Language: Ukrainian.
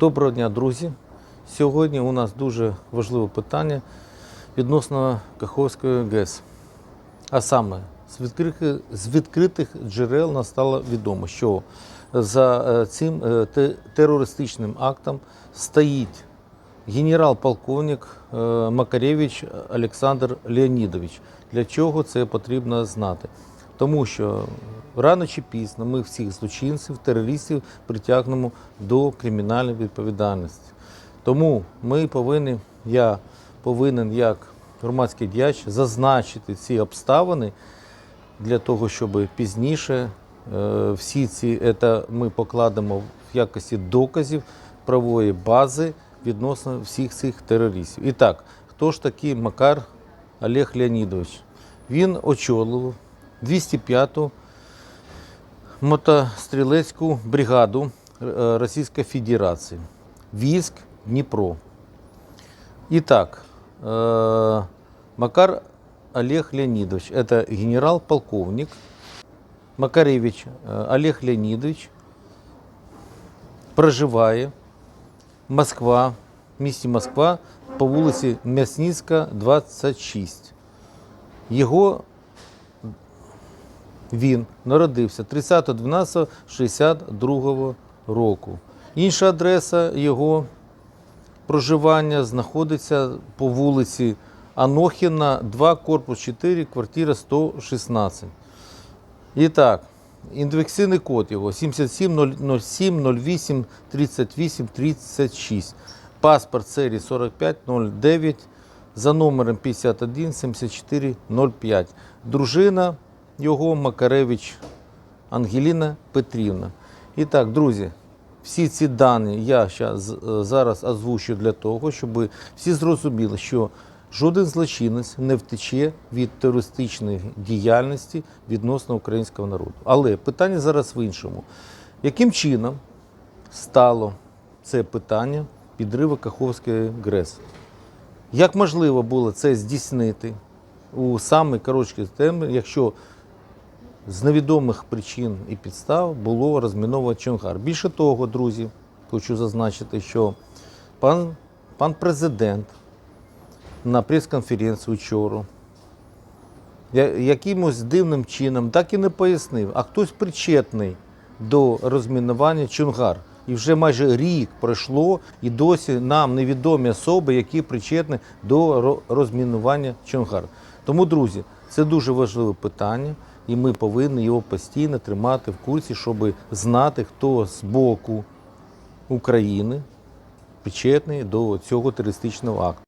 Доброго дня, друзі. Сьогодні у нас дуже важливе питання відносно Каховської ГЕС. А саме, з відкритих, з відкритих джерел нам стало відомо, що за е, цим е, терористичним актом стоїть генерал-полковник е, Макаревич Олександр Леонідович. Для чого це потрібно знати? Тому що рано чи пізно ми всіх злочинців, терористів притягнемо до кримінальної відповідальності. Тому ми повинні, я повинен як громадський діяч зазначити ці обставини для того, щоб пізніше е, всі ці це ми покладемо в якості доказів правової бази відносно всіх цих терористів. І так, хто ж такий Макар Олег Леонідович? Він очолив 205-ту мотострілецьку бригаду е, Російської Федерації військ Дніпро. І так, э, Макар Олег Леонидович, это генерал-полковник. Макаревич э, Олег Леонидович проживає Москва, в місті Москва по вулиці М'ясницька, 26. Його він народився 30.12.62 року. Інша адреса його проживання знаходиться по вулиці Анохіна, 2, корпус 4, квартира 116. І так, індексивний код його 7707 08 38 36. Паспорт серії 4509 за номером 51 74 05. Дружина його Макаревич Ангеліна Петрівна. І так, друзі, всі ці дані я е, зараз озвучу для того, щоб всі зрозуміли, що жоден злочинець не втече від терористичної діяльності відносно українського народу. Але питання зараз в іншому. Яким чином стало це питання підриву Каховської ГРЕС? Як можливо було це здійснити у самий короткий термін, якщо з невідомих причин і підстав було розміновано Чонгар. Більше того, друзі, хочу зазначити, що пан, пан президент на прес-конференції вчора якимось дивним чином так і не пояснив, а хтось причетний до розмінування Чонгар. І вже майже рік пройшло, і досі нам невідомі особи, які причетні до розмінування Чонгар. Тому, друзі, це дуже важливе питання, і ми повинні його постійно тримати в курсі, щоб знати, хто з боку України причетний до цього терористичного акту.